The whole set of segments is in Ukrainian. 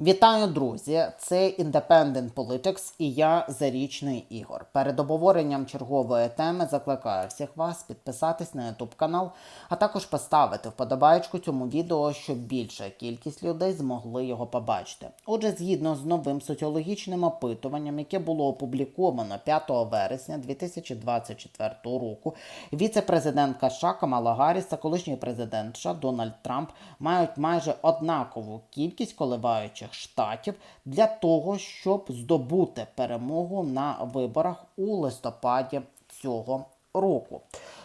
Вітаю, друзі! Це Independent Politics і я Зарічний Ігор. Перед обговоренням чергової теми закликаю всіх вас підписатись на YouTube канал, а також поставити вподобайку цьому відео, щоб більша кількість людей змогли його побачити. Отже, згідно з новим соціологічним опитуванням, яке було опубліковано 5 вересня 2024 року, віце-президентка США Камала Гарріс та колишній президент США Дональд Трамп мають майже однакову кількість коливаючих штатів для того, щоб здобути перемогу на виборах у листопаді цього року.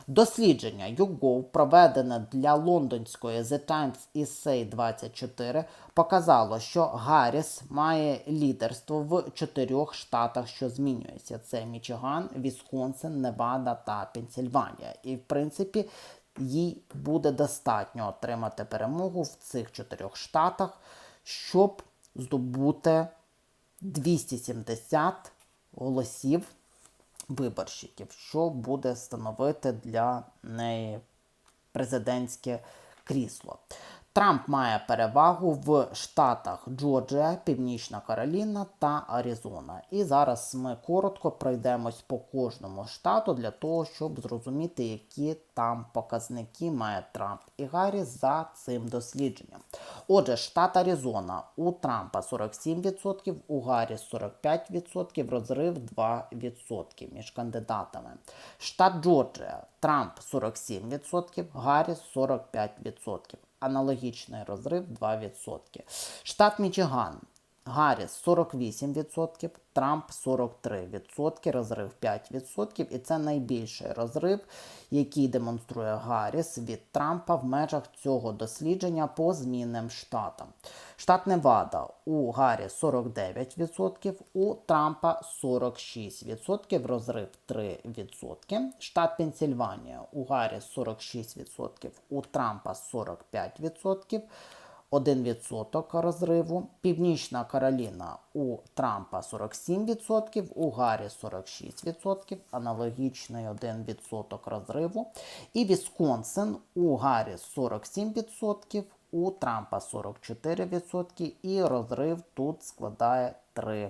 Дослідження YouGov, проведене для лондонської The Times Essay 24, показало, що Гарріс має лідерство в чотирьох штатах, що змінюються: це Мічиган, Вісконсин, Невада та Пенсільванія. І в принципі. Їй буде достатньо отримати перемогу в цих чотирьох штатах, щоб здобути 270 голосів виборщиків, що буде становити для неї президентське крісло. Трамп має перевагу в штатах Джорджія, Північна Кароліна та Аризона. І зараз ми коротко пройдемось по кожному штату для того, щоб зрозуміти, які там показники має Трамп і Гарріс за цим дослідженням. Отже, штат Аризона у Трампа 47%, у Гарріс 45%, розрив 2% між кандидатами. Штат Джорджія, Трамп 47%, Гарріс 45% аналогічний розрив 2%. Штат Мічиган. Гарріс 48%, Трамп 43%, розрив 5%. І це найбільший розрив, який демонструє Гарріс від Трампа в межах цього дослідження по змінним штатам. Штат Невада у Гарріс 49%, у Трампа 46%, розрив 3%. Штат Пенсільванія у Гарріс 46%, у Трампа 45%. 1% розриву. Північна Кароліна у Трампа 47%, у Гаррі 46%, аналогічний 1% розриву. І Вісконсин у Гаррі 47%, у Трампа 44% і розрив тут складає 3%.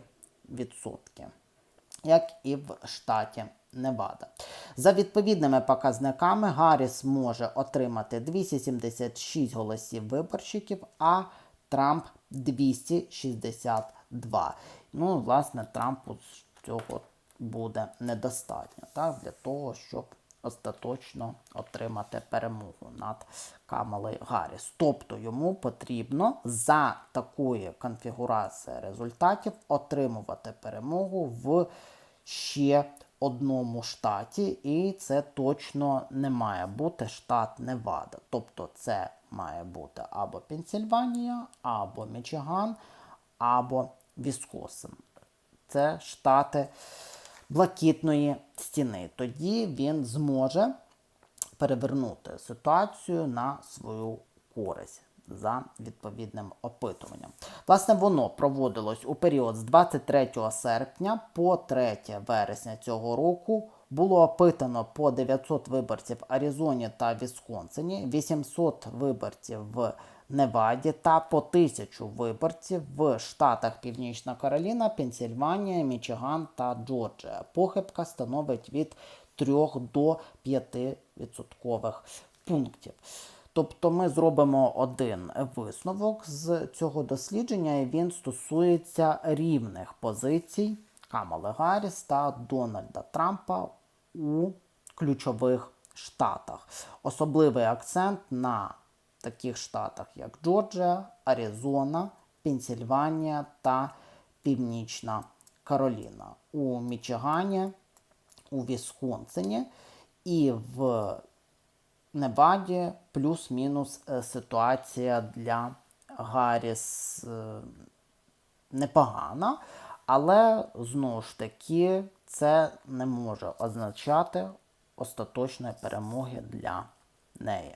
Як і в штаті Невада. За відповідними показниками Гарріс може отримати 276 голосів виборщиків, а Трамп 262. Ну, власне, Трампу цього буде недостатньо так, для того, щоб остаточно отримати перемогу над Камалою Гарріс. Тобто йому потрібно за такої конфігурації результатів отримувати перемогу в ще одному штаті, і це точно не має бути штат Невада. Тобто це має бути або Пенсільванія, або Мічиган, або Віскосин. Це штати блакитної стіни. Тоді він зможе перевернути ситуацію на свою користь за відповідним опитуванням. Власне, воно проводилось у період з 23 серпня по 3 вересня цього року. Було опитано по 900 виборців в Аризоні та Вісконсині, 800 виборців в Неваді та по 1000 виборців в штатах Північна Кароліна, Пенсільванія, Мічиган та Джорджія. Похибка становить від 3 до 5 відсоткових пунктів. Тобто ми зробимо один висновок з цього дослідження, і він стосується рівних позицій Камали Гарріс та Дональда Трампа у ключових штатах. Особливий акцент на таких штатах, як Джорджія, Аризона, Пенсільванія та Північна Кароліна. У Мічигані, у Вісконсині і в Неваді плюс-мінус е, ситуація для Гарріс е, непогана, але знову ж таки це не може означати остаточної перемоги для неї.